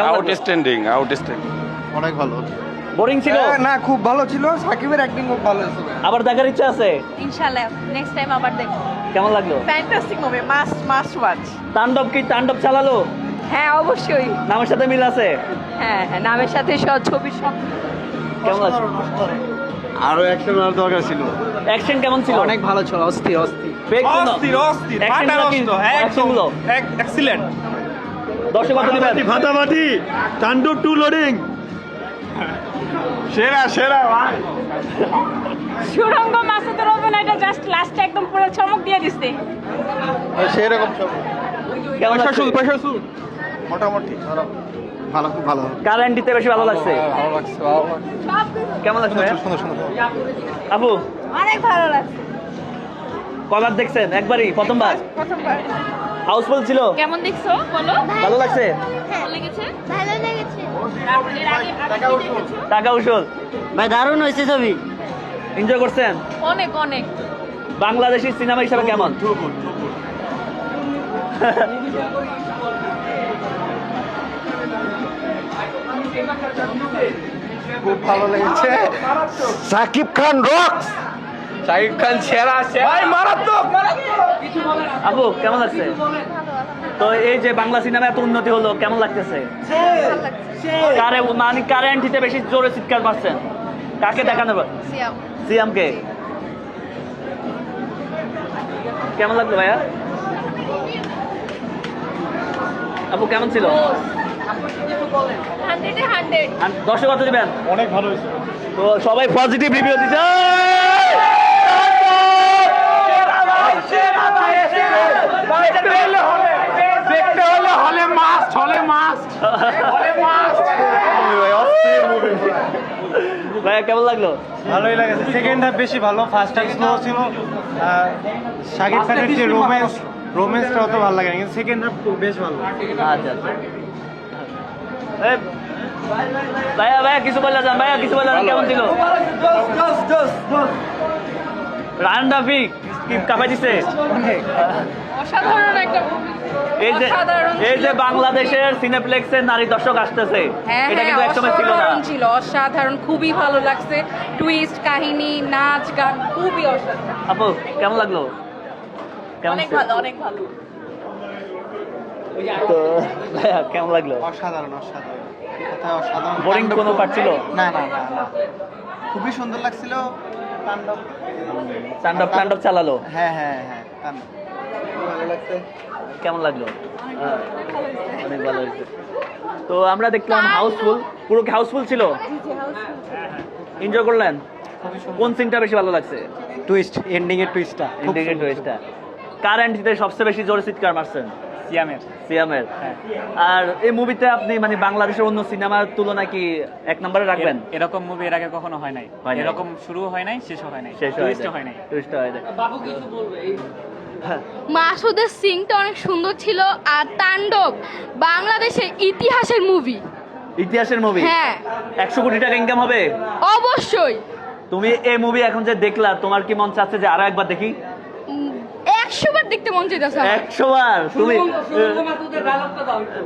Outstanding outstanding অনেক ভালো। Boring ছিল? না খুব ভালো ছিল। সাকিবের অ্যাক্টিং খুব ভালো ছিল। আবার দেখার ইচ্ছা আছে? ইনশাআল্লাহ নেক্সট টাইম আবার দেখব। কেমন লাগল? Fantastic movie must must watch Taandob কি তাণ্ডব চালালো? হ্যাঁ অবশ্যই। নামের সাথে মিল আছে? হ্যাঁ হ্যাঁ নামের সাথে সব ছবি সব কেমন লাগছে আরও অ্যাকশন আর দরকার ছিল। অ্যাকশন কেমন ছিল? অনেক ভালো ছিল অস্থির অস্থির। অস্থির অস্থির অ্যাকশন অ্যাকশনগুলো এক্সিলেন্ট দশে কত ফাটাফাটি তাণ্ডব টু লোডিং। সেরা সেরা ভাই। সুরঙ্গ মাসুদের অভিনয়টা জাস্ট লাস্টে একদম পুরো চমক দিয়ে দিচ্ছে সেরকম সব কেমন মোটামুটি ভালো। খুব ভালো। কার বেশি ভালো লাগছে। ভালো লাগছে ভালো কেমন লাগছে ভাইয়া? সুন্দর সুন্দর। আপু? অনেক ভালো লাগছে। কবার দেখছেন? একবারই? প্রথমবার? প্রথমবার। হাউসফুল ছিল। কেমন দেখছ? বলো। ভালো লাগছে? ভালো লেগেছে? ভালো লেগেছে? টাকা উসুল। ভাই দারুণ হয়েছে ছবি। এনজয় করছেন? অনেক অনেক। বাংলাদেশি সিনেমা হিসাবে কেমন? খুব ভালো লেগেছে। সাকিব খান রক্স! শাকিব খান সেরা সেরা। ভাই মারাত্মক! আপু কেমন লাগছে? তো এই যে বাংলা সিনেমা এত উন্নতি হলো কেমন লাগতেছে? কারে মানে কারে এন্ট্রিতে বেশি জোরে চিৎকার মারছেন? কাকে দেখানো সিয়াম। সিএমকে কেমন লাগল ভাইয়া? আপু কেমন ছিল? দশে কত দিবেন? অনেক ভালো হয়েছে। তো সবাই পজিটিভ রিভিউ দিচ্ছে দেখতে হলে হলে মাস্ট হলে মাস্ট হলে মাস্ট ভাইয়া কেমন লাগল? ভালোই লেগেছে। সেকেন্ড হাফ বেশি ভালো ফার্স্ট হাফ স্লো ছিল। শাকিব খানের যে রোম্যান্স রোম্যান্সটা অত ভালো লাগে না কিন্তু সেকেন্ড হাফ বেশ ভালো। আচ্ছা আচ্ছা। ভাইয়া ভাইয়া কিছু বললে যান ভাইয়া কিছু বললে কেমন ছিল? রান রাফি কি কাপাই দিছে। অসাধারণ একটা এই যে এই যে বাংলাদেশের সিনেপ্লেক্সে নারী দর্শক আসতেছে। হ্যাঁ এটা হ্যাঁ কিন্তু একসময় ছিল না। ছিল অসাধারণ খুবই ভালো লাগছে। টুইস্ট কাহিনী নাচ গান খুবই অসাধারণ। আপু কেমন লাগল? অনেক ভালো অনেক ভালো। তো কেমন লাগল? অসাধারণ অসাধারণ। অসাধারণ বোরিং কোনো পার্ট ছিল? না না না না। খুবই সুন্দর লাগছিল তাণ্ডব। তাণ্ডব তাণ্ডব চালালো? হ্যাঁ হ্যাঁ হ্যাঁ তাণ্ডব। ভালো লাগছে? কেমন লাগল? হ্যাঁ, অনেক ভালো হয়েছে। তো আমরা দেখলাম হাউসফুল। পুরো হাউসফুল ছিল? এনজয় করলেন? কোন সিনটা বেশি ভালো লাগছে? টুইস্ট এন্ডিং এর টুইস্টটা ইন্ডিকেট ওয়েস্টটা কার এন্ট্রিতে সবচেয়ে বেশি জোরে চিৎকার মারছেন? সিয়ামের। সিয়ামের। আর এই মুভিতে আপনি মানে বাংলাদেশের অন্য সিনেমার তুলনা কি এক নম্বরে রাখবেন? এরকম মুভি এর আগে কখনো হয় নাই। এরকম শুরু হয় নাই শেষও হয় নাই। শেষ Twist ও হয় নাই। টুইস্ট হয় নাই। হ্যাঁ, মাসুদের সিংটা অনেক সুন্দর ছিল আর তাণ্ডব বাংলাদেশের ইতিহাসের মুভি ইতিহাসের মুভি হ্যাঁ। একশো কোটি টাকা ইনকাম হবে? অবশ্যই। তুমি এই মুভি এখন যে দেখলা তোমার কি মন চাচ্ছে যে আরও একবার দেখি? একশো বার দেখতে মন চাইতেছে আমার। একশো বার তুমি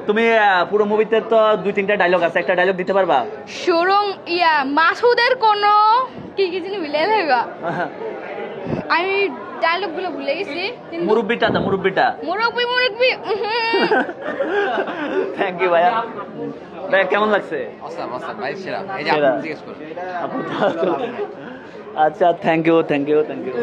তুমি পুরো মুভিতে তো দুই তিনটা ডায়লগ আছে। একটা ডায়লগ দিতে পারবা? সুরং ইয়া মাসুদের কোনো কি কি জিনিস আমি ডায়লগগুলো ভুলে গেছি মুরব্বিটা তো মুরব্বিটা। মুরব্বি মুরব্বি থ্যাংক ইউ ভাইয়া। ভাইয়া কেমন লাগছে? সেরা। আচ্ছা thank you thank you thank you